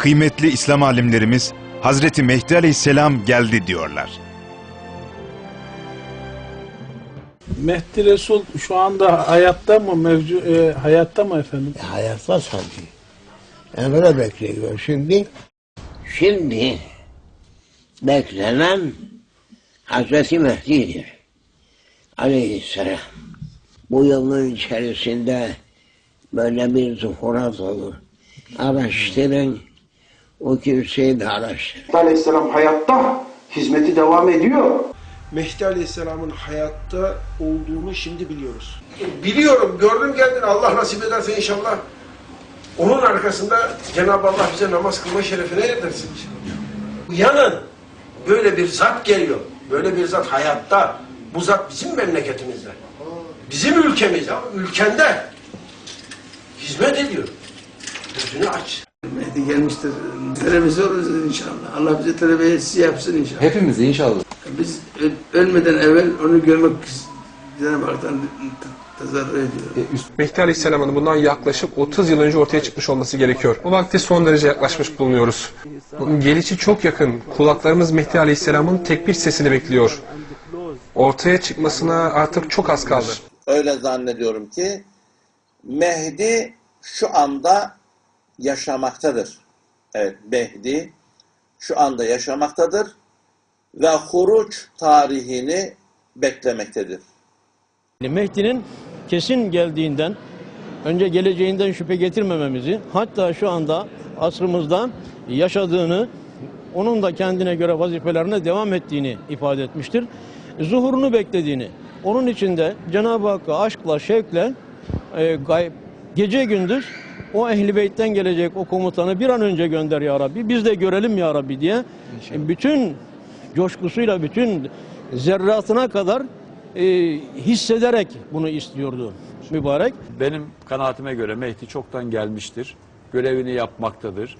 kıymetli İslam alimlerimiz Hazreti Mehdi Aleyhisselam geldi diyorlar. Mehdi Resul şu anda hayatta mı mevcu e, hayatta mı efendim? E, hayatta sanki. Emre bekliyor şimdi. Şimdi beklenen Hazreti Mehdi'dir. Aleyhisselam. Bu yılın içerisinde böyle bir zuhurat olur. Araştırın. O kimseyi de araştırın. Mehdi Aleyhisselam hayatta, hizmeti devam ediyor. Mehdi Aleyhisselam'ın hayatta olduğunu şimdi biliyoruz. Biliyorum, gördüm geldim. Allah nasip ederse inşallah onun arkasında Cenab-ı Allah bize namaz kılma şerefine erdirsin inşallah. Uyanın. Böyle bir zat geliyor. Böyle bir zat hayatta. Bu zat bizim memleketimizde. Bizim ülkemizde. Ülkende. Hizmet ediyor. Gözünü aç. Gelmiştir. Talebesi oluruz inşallah. Allah bize talebesi yapsın inşallah. Hepimiz inşallah. Biz ölmeden evvel onu görmek Cenab-ı Hak'tan tezarru ediyoruz. Mehdi Aleyhisselam'ın bundan yaklaşık 30 yıl önce ortaya çıkmış olması gerekiyor. Bu vakte son derece yaklaşmış bulunuyoruz. Bunun gelişi çok yakın. Kulaklarımız Mehdi Aleyhisselam'ın tekbir sesini bekliyor. Ortaya çıkmasına artık çok az kaldı. öyle zannediyorum ki Mehdi şu anda yaşamaktadır. Evet Mehdi şu anda yaşamaktadır ve huruç tarihini beklemektedir. Mehdi'nin kesin geldiğinden, önce geleceğinden şüphe getirmememizi, hatta şu anda asrımızda yaşadığını, onun da kendine göre vazifelerine devam ettiğini ifade etmiştir. Zuhurunu beklediğini, onun için de Cenab-ı Hakk'a aşkla, şevkle, e, gay- gece gündüz o ehli beytten gelecek o komutanı bir an önce gönder ya Rabbi, biz de görelim ya Rabbi diye e, bütün coşkusuyla, bütün zerratına kadar e, hissederek bunu istiyordu mübarek. Benim kanaatime göre Mehdi çoktan gelmiştir. Görevini yapmaktadır.